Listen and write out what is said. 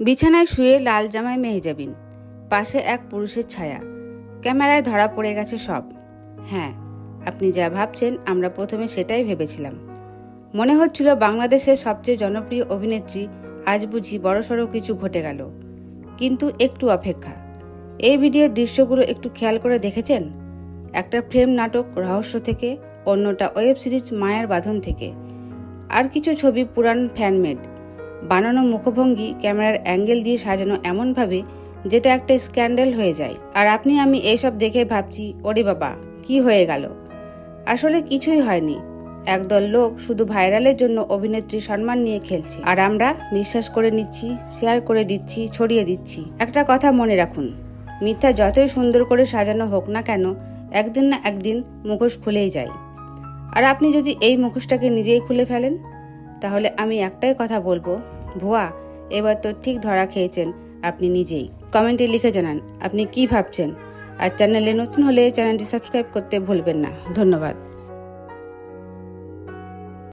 বিছানায় শুয়ে লাল জামায় মেহজাবিন, পাশে এক পুরুষের ছায়া। ক্যামেরায় ধরা পড়ে গেছে সব। হ্যাঁ আপনি যা ভাবছেন, আমরা প্রথমে সেটাই ভেবেছিলাম। মনে হচ্ছিল বাংলাদেশের সবচেয়ে জনপ্রিয় অভিনেত্রী, আজ বুঝি বড়সড় কিছু ঘটে গেল। কিন্তু একটু অপেক্ষা। এই ভিডিওর দৃশ্যগুলো একটু খেয়াল করে দেখেছেন? একটা ফ্রেম নাটক রহস্য থেকে, অন্যটা ওয়েব সিরিজ মায়ার বাঁধন থেকে। আর কিছু ছবি পুরান ফ্যানমেড বানানো মুখভঙ্গি ক্যামেরার অ্যাঙ্গেল দিয়ে সাজানো এমনভাবে যেটা একটা স্ক্যান্ডেল হয়ে যায়। আর আপনি, আমি এইসব দেখে ভাবছি, ওরে বাবা, কি হয়ে গেল? আসলে কিছুই হয়নি। একদল লোক শুধু ভাইরালের জন্য অভিনেত্রী সম্মান নিয়ে খেলছে। আর আমরা বিশ্বাস করে নিচ্ছি, শেয়ার করে দিচ্ছি, ছড়িয়ে দিচ্ছি। একটা কথা মনে রাখুন, মিথ্যা যতই সুন্দর করে সাজানো হোক না কেন, একদিন না একদিন মুখোশ খুলেই যায়। আর আপনি যদি এই মুখোশটাকে নিজেই খুলে ফেলেন তাহলে আমি একটাই কথা বলব। ভুয়া, এবার তো ঠিক ধরা খেয়েছেন আপনি নিজেই। কমেন্টে লিখে জানান, আপনি কি ভাবছেন? আর চ্যানেলে নতুন হলে চ্যানেলটি সাবস্ক্রাইব করতে ভুলবেন না। ধন্যবাদ।